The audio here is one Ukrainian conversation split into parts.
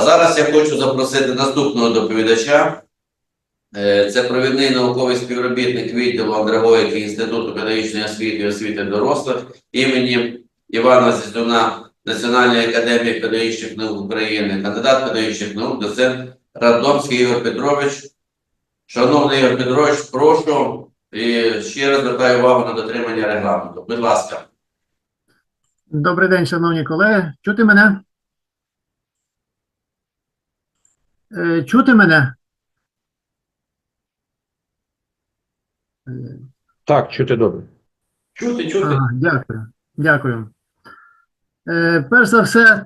А зараз я хочу запросити наступного доповідача. Е, Це провідний науковий співробітник відділу андрогогіки Інституту педагогічної освіти і освіти дорослих імені Івана Зістуна Національної академії педагогічних наук України, кандидат педагогічних наук, доцент Радомський Ігор Петрович. Шановний Ігор Петрович, прошу і ще раз звертаю увагу на дотримання регламенту. Будь ласка. Добрий день, шановні колеги. Чути мене? Е, Чути мене? Так, чути добре. Чути, чути. Ага, дякую. Дякую. Е, Перш за все,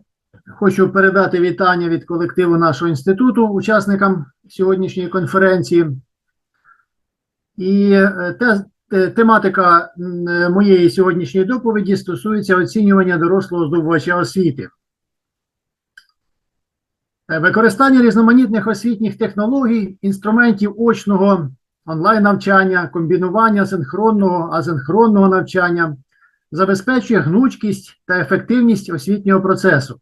хочу передати вітання від колективу нашого інституту учасникам сьогоднішньої конференції. І е, те, те- тематика е, моєї сьогоднішньої доповіді стосується оцінювання дорослого здобувача освіти. Е, Використання різноманітних освітніх технологій, інструментів очного онлайн-навчання, комбінування синхронного, асинхронного навчання забезпечує гнучкість та ефективність освітнього процесу.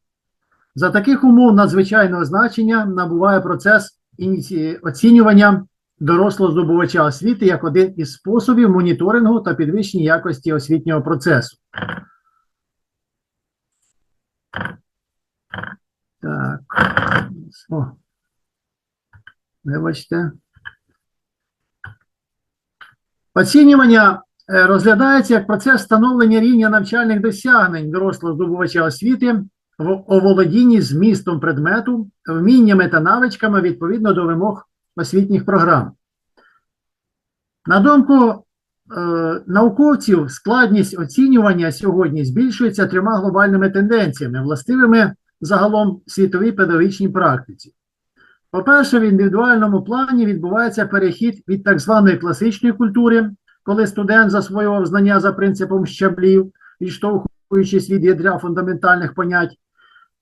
За таких умов надзвичайного значення набуває процес оцінювання дорослого здобувача освіти як один із способів моніторингу та підвищення якості освітнього процесу. Так. О. Вибачте. Оцінювання е, розглядається як процес встановлення рівня навчальних досягнень дорослого здобувача освіти в оволодінні змістом предмету, вміннями та навичками відповідно до вимог освітніх програм. На думку е, науковців, складність оцінювання сьогодні збільшується трьома глобальними тенденціями, властивими загалом світовій педагогічній практиці. По-перше, в індивідуальному плані відбувається перехід від так званої класичної культури, коли студент засвоював знання за принципом щаблів, відштовхуючись від ядра фундаментальних понять,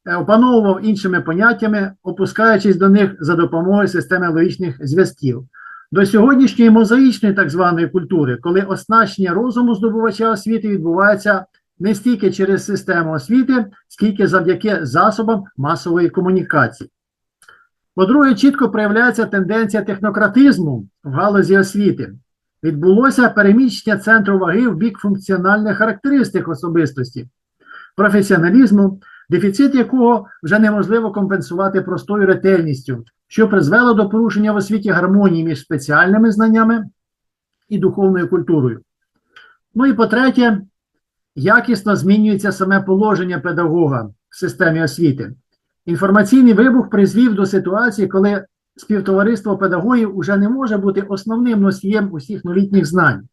е, опановував іншими поняттями, опускаючись до них за допомогою системи логічних зв'язків. До сьогоднішньої мозаїчної так званої культури, коли оснащення розуму здобувача освіти відбувається не стільки через систему освіти, скільки завдяки засобам масової комунікації. По-друге, чітко проявляється тенденція технократизму в галузі освіти. Відбулося переміщення центру ваги в бік функціональних характеристик особистості, професіоналізму, дефіцит якого вже неможливо компенсувати простою ретельністю, що призвело до порушення в освіті гармонії між спеціальними знаннями і духовною культурою. Ну і по-третє, якісно змінюється саме положення педагога в системі освіти. Інформаційний вибух призвів до ситуації, коли співтовариство педагогів уже не може бути основним носієм усіх новітніх знань.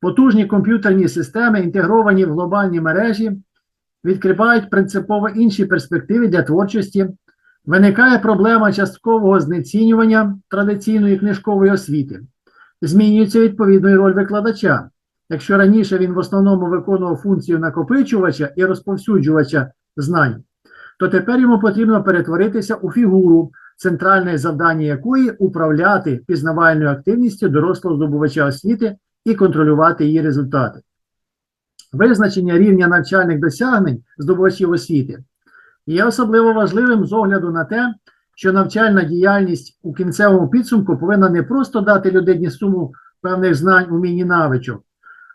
Потужні комп'ютерні системи, інтегровані в глобальні мережі, відкривають принципово інші перспективи для творчості. Виникає проблема часткового знецінювання традиційної книжкової освіти. Змінюється відповідно і роль викладача. Якщо раніше він в основному виконував функцію накопичувача і розповсюджувача знань, то тепер йому потрібно перетворитися у фігуру, центральне завдання якої управляти пізнавальною активністю дорослого здобувача освіти і контролювати її результати. Визначення рівня навчальних досягнень здобувачів освіти є особливо важливим з огляду на те, що навчальна діяльність у кінцевому підсумку повинна не просто дати людині суму певних знань, умінь і навичок,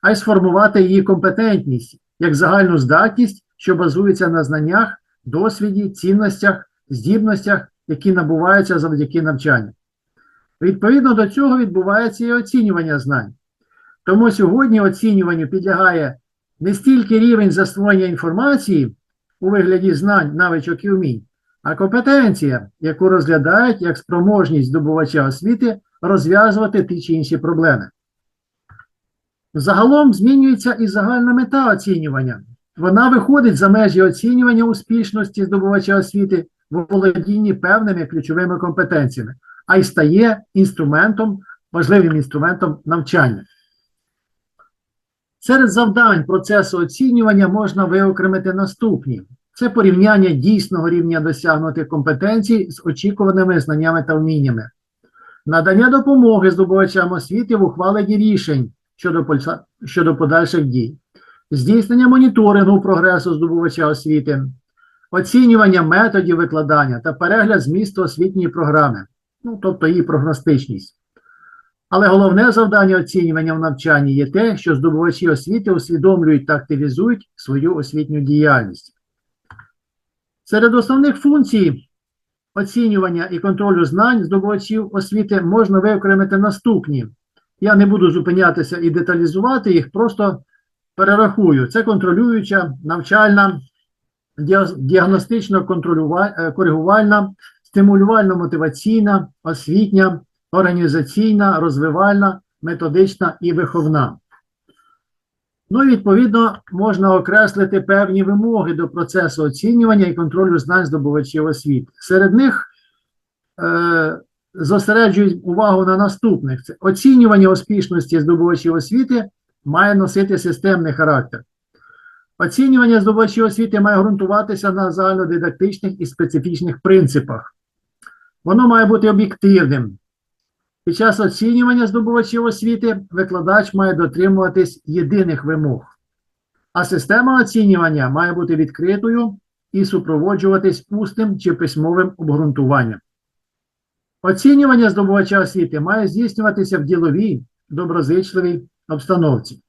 а й сформувати її компетентність як загальну здатність, що базується на знаннях, досвіді, цінностях, здібностях, які набуваються завдяки навчанню. Відповідно до цього відбувається і оцінювання знань. Тому сьогодні оцінюванню підлягає не стільки рівень засвоєння інформації у вигляді знань, навичок і вмінь, а компетенція, яку розглядають як спроможність здобувача освіти розв'язувати ті чи інші проблеми. Загалом змінюється і загальна мета оцінювання. Вона виходить за межі оцінювання успішності здобувача освіти в володінні певними ключовими компетенціями, а й стає інструментом, важливим інструментом навчання. Серед завдань процесу оцінювання можна виокремити наступні: це порівняння дійсного рівня досягнутих компетенцій з очікуваними знаннями та вміннями, надання допомоги здобувачам освіти в ухваленні рішень щодо, щодо подальших дій, здійснення моніторингу прогресу здобувача освіти, оцінювання методів викладання та перегляд змісту освітньої програми, ну, тобто її прогностичність. Але головне завдання оцінювання в навчанні є те, що здобувачі освіти усвідомлюють та активізують свою освітню діяльність. Серед основних функцій оцінювання і контролю знань здобувачів освіти можна виокремити наступні. Я не буду зупинятися і деталізувати їх, просто перерахую. Це контролююча, навчальна, діагностично-коригувальна, стимулювально-мотиваційна, освітня, організаційна, розвивальна, методична і виховна. Ну і відповідно можна окреслити певні вимоги до процесу оцінювання і контролю знань здобувачів освіти. Серед них е, зосереджують увагу на наступних: це оцінювання успішності здобувачів освіти має носити системний характер. Оцінювання здобувачів освіти має ґрунтуватися на загальнодидактичних і специфічних принципах. Воно має бути об'єктивним. Під час оцінювання здобувачів освіти викладач має дотримуватись єдиних вимог, а система оцінювання має бути відкритою і супроводжуватись усним чи письмовим обґрунтуванням. Оцінювання здобувача освіти має здійснюватися в діловій, доброзичливій обстановці.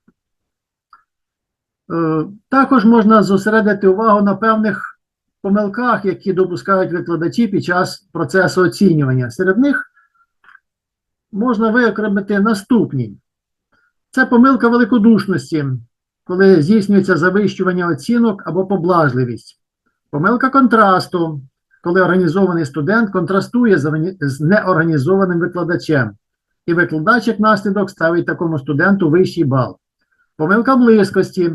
Е, Також можна зосередити увагу на певних помилках, які допускають викладачі під час процесу оцінювання. Серед них можна виокремити наступні. Це помилка великодушності, коли здійснюється завищування оцінок або поблажливість. Помилка контрасту, коли організований студент контрастує з неорганізованим викладачем, і викладач як наслідок ставить такому студенту вищий бал. Помилка близькості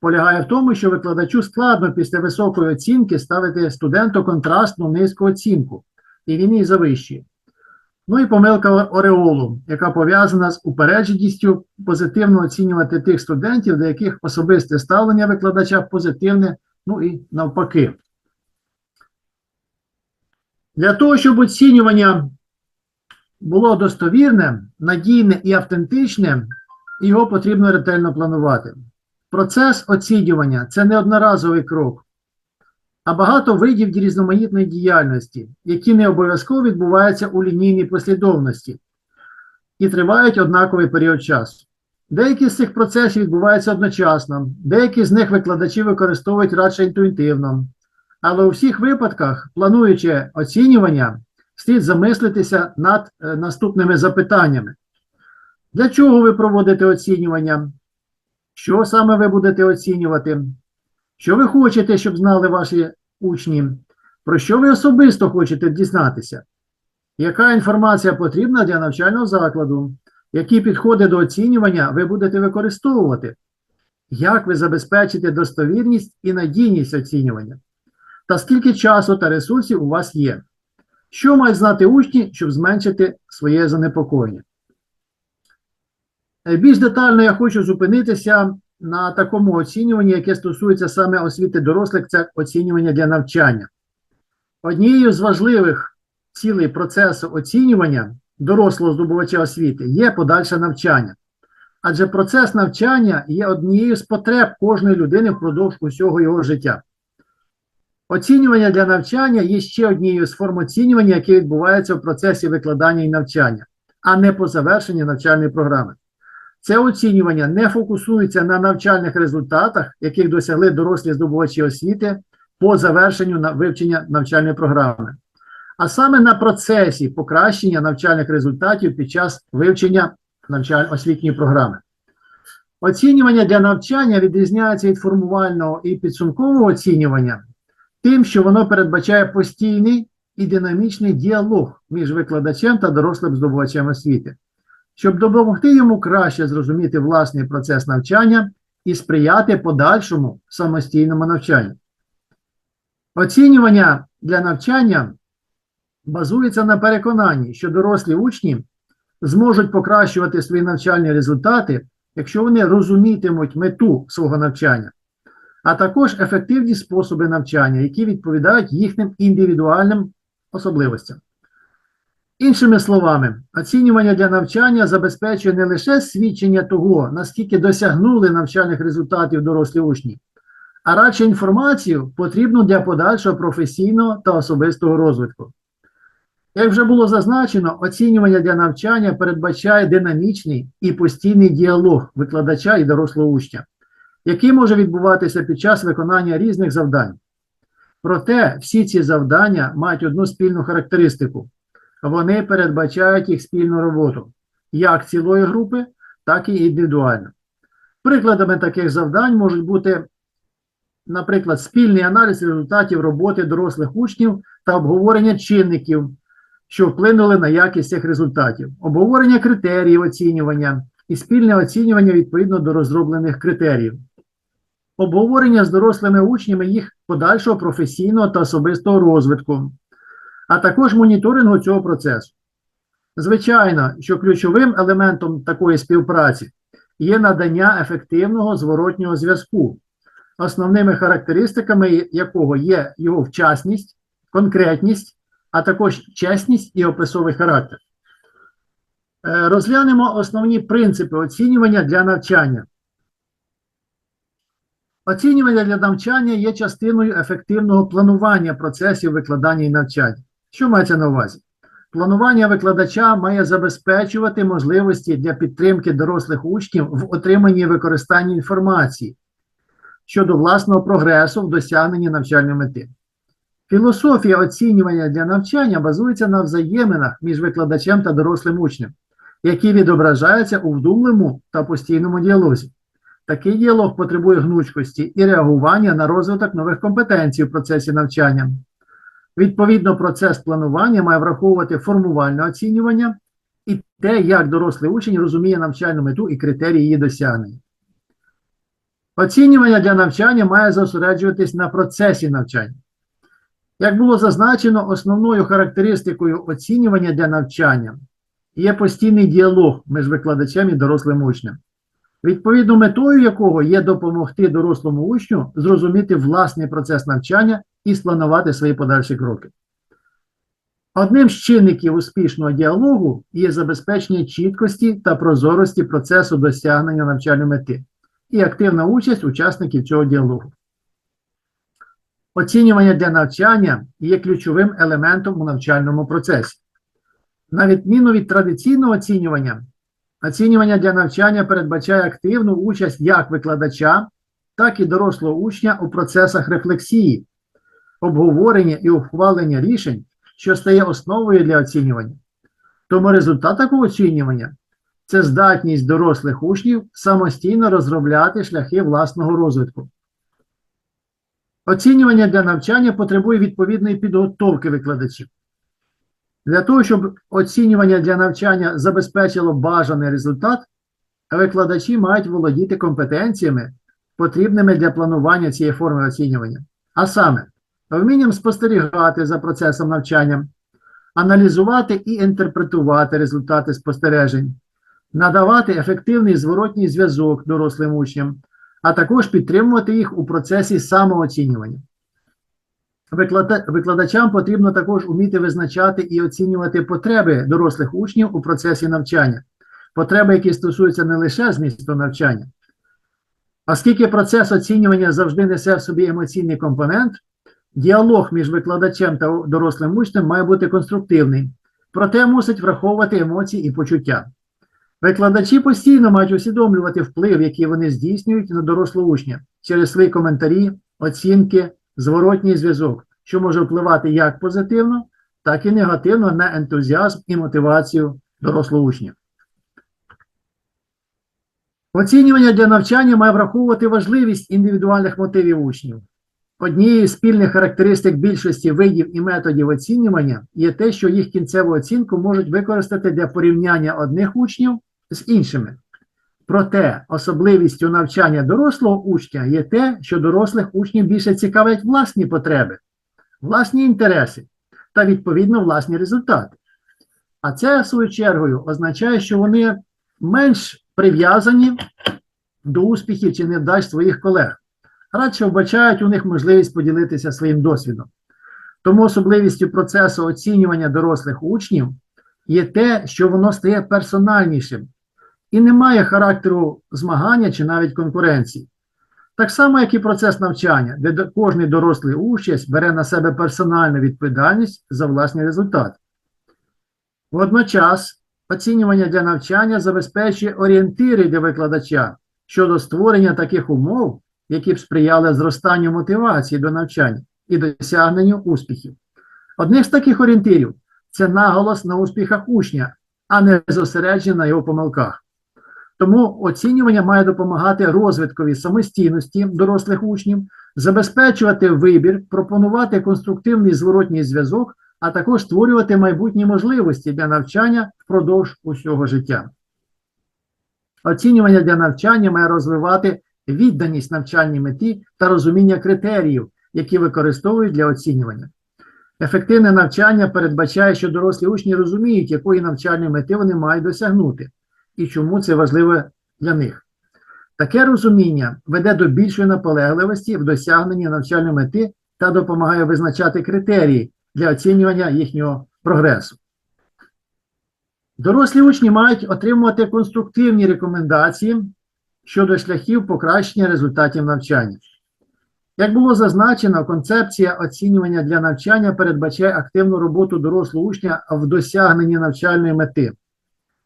полягає в тому, що викладачу складно після високої оцінки ставити студенту контрастну низьку оцінку, і він її завищує. Ну і помилка ореолу, яка пов'язана з упередженістю позитивно оцінювати тих студентів, до яких особисте ставлення викладача позитивне, ну і навпаки. Для того, щоб оцінювання було достовірне, надійне і автентичне, його потрібно ретельно планувати. Процес оцінювання це не одноразовий крок, а багато видів різноманітної діяльності, які не обов'язково відбуваються у лінійній послідовності і тривають однаковий період часу. Деякі з цих процесів відбуваються одночасно, деякі з них викладачі використовують радше інтуїтивно. Але у всіх випадках, плануючи оцінювання, слід замислитися над е, наступними запитаннями. Для чого ви проводите оцінювання? Що саме ви будете оцінювати? Що ви хочете, щоб знали ваші учні? Про що ви особисто хочете дізнатися? Яка інформація потрібна для навчального закладу? Які підходи до оцінювання ви будете використовувати? Як ви забезпечите достовірність і надійність оцінювання? Та скільки часу та ресурсів у вас є? Що мають знати учні, щоб зменшити своє занепокоєння? Е, Більш детально я хочу зупинитися на такому оцінюванні, яке стосується саме освіти дорослих, це оцінювання для навчання. Однією з важливих цілей процесу оцінювання дорослого здобувача освіти є подальше навчання. Адже процес навчання є однією з потреб кожної людини впродовж усього його життя. Оцінювання для навчання є ще однією з форм оцінювання, яке відбувається в процесі викладання і навчання, а не по завершенні навчальної програми. Це оцінювання не фокусується на навчальних результатах, яких досягли дорослі здобувачі освіти по завершенню вивчення навчальної програми, а саме на процесі покращення навчальних результатів під час вивчення навчаль... освітньої програми. Оцінювання для навчання відрізняється від формувального і підсумкового оцінювання тим, що воно передбачає постійний і динамічний діалог між викладачем та дорослим здобувачем освіти щоб допомогти йому краще зрозуміти власний процес навчання і сприяти подальшому самостійному навчанню. Оцінювання для навчання базується на переконанні, що дорослі учні зможуть покращувати свої навчальні результати, якщо вони розумітимуть мету свого навчання, а також ефективні способи навчання, які відповідають їхнім індивідуальним особливостям. Іншими словами, оцінювання для навчання забезпечує не лише свідчення того, наскільки досягнули навчальних результатів дорослі учні, а радше інформацію, потрібну для подальшого професійного та особистого розвитку. Як вже було зазначено, оцінювання для навчання передбачає динамічний і постійний діалог викладача і дорослого учня, який може відбуватися під час виконання різних завдань. Проте всі ці завдання мають одну спільну характеристику. Вони передбачають їх спільну роботу як цілої групи, так і індивідуально. Прикладами таких завдань можуть бути, наприклад, спільний аналіз результатів роботи дорослих учнів та обговорення чинників, що вплинули на якість цих результатів, обговорення критеріїв оцінювання і спільне оцінювання відповідно до розроблених критеріїв, обговорення з дорослими учнями їх подальшого професійного та особистого розвитку, а також моніторингу цього процесу. Звичайно, що ключовим елементом такої співпраці є надання ефективного зворотнього зв'язку, основними характеристиками якого є його вчасність, конкретність, а також чесність і описовий характер. Е, Розглянемо основні принципи оцінювання для навчання. Оцінювання для навчання є частиною ефективного планування процесів викладання і навчання. Що мається на увазі? Планування викладача має забезпечувати можливості для підтримки дорослих учнів в отриманні і використанні інформації щодо власного прогресу в досягненні навчальної мети. Філософія оцінювання для навчання базується на взаєминах між викладачем та дорослим учнем, які відображаються у вдумливому та постійному діалозі. Такий діалог потребує гнучкості і реагування на розвиток нових компетенцій в процесі навчання. Відповідно, процес планування має враховувати формувальне оцінювання і те, як дорослий учень розуміє навчальну мету і критерії її досягнення. Оцінювання для навчання має зосереджуватись на процесі навчання. Як було зазначено, основною характеристикою оцінювання для навчання є постійний діалог між викладачем і дорослим учнем, відповідно метою якого є допомогти дорослому учню зрозуміти власний процес навчання і спланувати свої подальші кроки. Одним з чинників успішного діалогу є забезпечення чіткості та прозорості процесу досягнення навчальної мети і активна участь учасників цього діалогу. Оцінювання для навчання є ключовим елементом у навчальному процесі. На відміну від традиційного оцінювання, оцінювання для навчання передбачає активну участь як викладача, так і дорослого учня у процесах рефлексії, обговорення і ухвалення рішень, що стає основою для оцінювання. Тому результат такого оцінювання це здатність дорослих учнів самостійно розробляти шляхи власного розвитку. Оцінювання для навчання потребує відповідної підготовки викладачів. Для того, щоб оцінювання для навчання забезпечило бажаний результат, викладачі мають володіти компетенціями, потрібними для планування цієї форми оцінювання. А саме, вмінням спостерігати за процесом навчання, аналізувати і інтерпретувати результати спостережень, надавати ефективний зворотній зв'язок дорослим учням, а також підтримувати їх у процесі самооцінювання. Виклада- Викладачам потрібно також уміти визначати і оцінювати потреби дорослих учнів у процесі навчання, потреби, які стосуються не лише змісту навчання. Оскільки процес оцінювання завжди несе в собі емоційний компонент, діалог між викладачем та дорослим учнем має бути конструктивний, проте мусить враховувати емоції і почуття. Викладачі постійно мають усвідомлювати вплив, який вони здійснюють на дорослого учня через свої коментарі, оцінки, зворотній зв'язок, що може впливати як позитивно, так і негативно на ентузіазм і мотивацію дорослого учня. Оцінювання для навчання має враховувати важливість індивідуальних мотивів учнів. Однією з спільних характеристик більшості видів і методів оцінювання є те, що їх кінцеву оцінку можуть використати для порівняння одних учнів з іншими. Проте особливістю навчання дорослого учня є те, що дорослих учнів більше цікавлять власні потреби, власні інтереси та відповідно власні результати. А це, в свою чергою, означає, що вони менш прив'язані до успіхів чи невдач своїх колег, радше вбачають у них можливість поділитися своїм досвідом. Тому особливістю процесу оцінювання дорослих учнів є те, що воно стає персональнішим і не має характеру змагання чи навіть конкуренції. Так само, як і процес навчання, де кожний дорослий участь бере на себе персональну відповідальність за власні результати. Водночас, оцінювання для навчання забезпечує орієнтири для викладача щодо створення таких умов, які б сприяли зростанню мотивації до навчання і досягненню успіхів. Одним з таких орієнтирів це наголос на успіхах учня, а не зосередження на його помилках. Тому оцінювання має допомагати розвиткові самостійності дорослих учнів, забезпечувати вибір, пропонувати конструктивний зворотній зв'язок, а також створювати майбутні можливості для навчання впродовж усього життя. Оцінювання для навчання має розвивати відданість навчальній меті та розуміння критеріїв, які використовують для оцінювання. Ефективне навчання передбачає, що дорослі учні розуміють, якої навчальної мети вони мають досягнути і чому це важливо для них. Таке розуміння веде до більшої наполегливості в досягненні навчальної мети та допомагає визначати критерії для оцінювання їхнього прогресу. Дорослі учні мають отримувати конструктивні рекомендації щодо шляхів покращення результатів навчання. Як було зазначено, концепція оцінювання для навчання передбачає активну роботу дорослого учня в досягненні навчальної мети,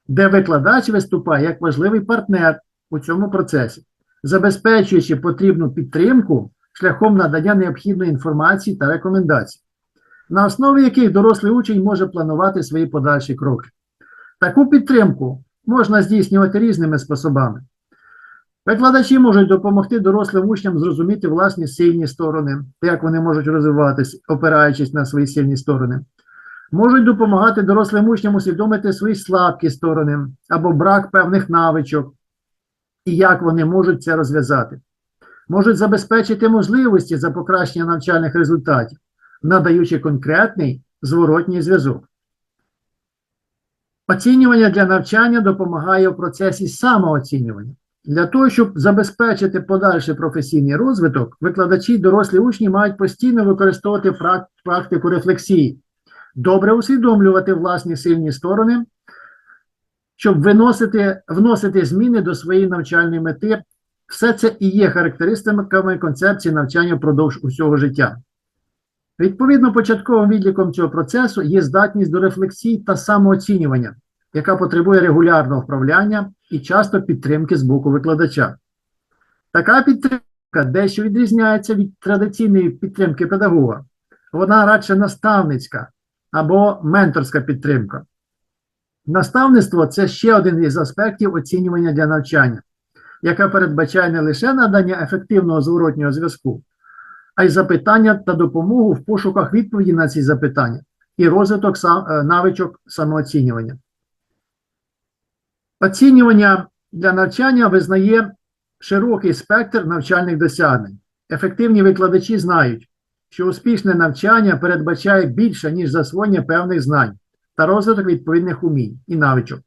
де викладач виступає як важливий партнер у цьому процесі, забезпечуючи потрібну підтримку шляхом надання необхідної інформації та рекомендацій, на основі яких дорослий учень може планувати свої подальші кроки. Таку підтримку можна здійснювати різними способами. Викладачі можуть допомогти дорослим учням зрозуміти власні сильні сторони, як вони можуть розвиватись, опираючись на свої сильні сторони. Можуть допомагати дорослим учням усвідомити свої слабкі сторони або брак певних навичок, і як вони можуть це розв'язати. Можуть забезпечити можливості за покращення навчальних результатів, надаючи конкретний зворотній зв'язок. Оцінювання для навчання допомагає в процесі самооцінювання. Для того, щоб забезпечити подальший професійний розвиток, викладачі дорослі учні мають постійно використовувати практику рефлексії, добре усвідомлювати власні сильні сторони, щоб виносити, вносити зміни до своєї навчальної мети. Все це і є характеристиками концепції навчання впродовж усього життя. Відповідно, початковим відліком цього процесу є здатність до рефлексії та самооцінювання, яка потребує регулярного вправляння і часто підтримки з боку викладача. Така підтримка дещо відрізняється від традиційної підтримки педагога. Вона радше наставницька або менторська підтримка. Наставництво це ще один із аспектів оцінювання для навчання, яка передбачає не лише надання ефективного зворотнього зв'язку, а й запитання та допомогу в пошуках відповіді на ці запитання і розвиток е, навичок самооцінювання. Оцінювання для навчання визнає широкий спектр навчальних досягнень. Ефективні викладачі знають, що успішне навчання передбачає більше, ніж засвоєння певних знань та розвиток відповідних умінь і навичок.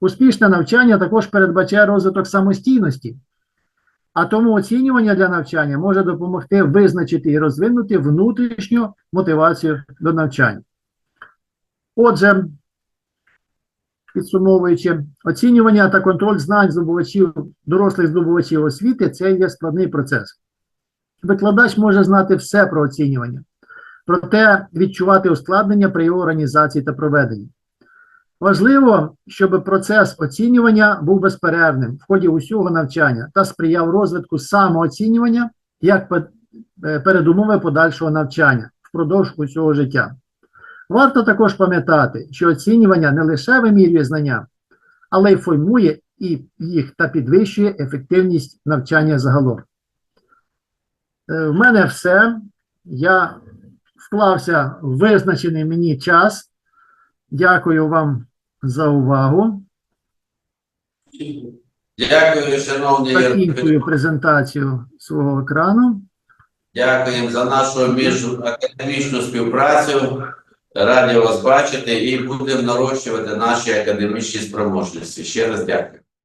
Успішне навчання також передбачає розвиток самостійності, а тому оцінювання для навчання може допомогти визначити і розвинути внутрішню мотивацію до навчання. Отже, підсумовуючи, оцінювання та контроль знань здобувачів, дорослих здобувачів освіти це є складний процес. Викладач може знати все про оцінювання, проте відчувати ускладнення при його організації та проведенні. Важливо, щоб процес оцінювання був безперервним в ході усього навчання та сприяв розвитку самооцінювання як е, передумови подальшого навчання впродовж усього життя. Варто також пам'ятати, що оцінювання не лише вимірює знання, але й формує і їх та підвищує ефективність навчання загалом. Е, В мене все. Я вклався в визначений мені час. Дякую вам за увагу. Дякую, шановні Закінчую презентацію свого екрану. Дякуємо за нашу міжакадемічну співпрацю. Раді вас бачити і будемо нарощувати наші академічні спроможності. Ще раз дякую.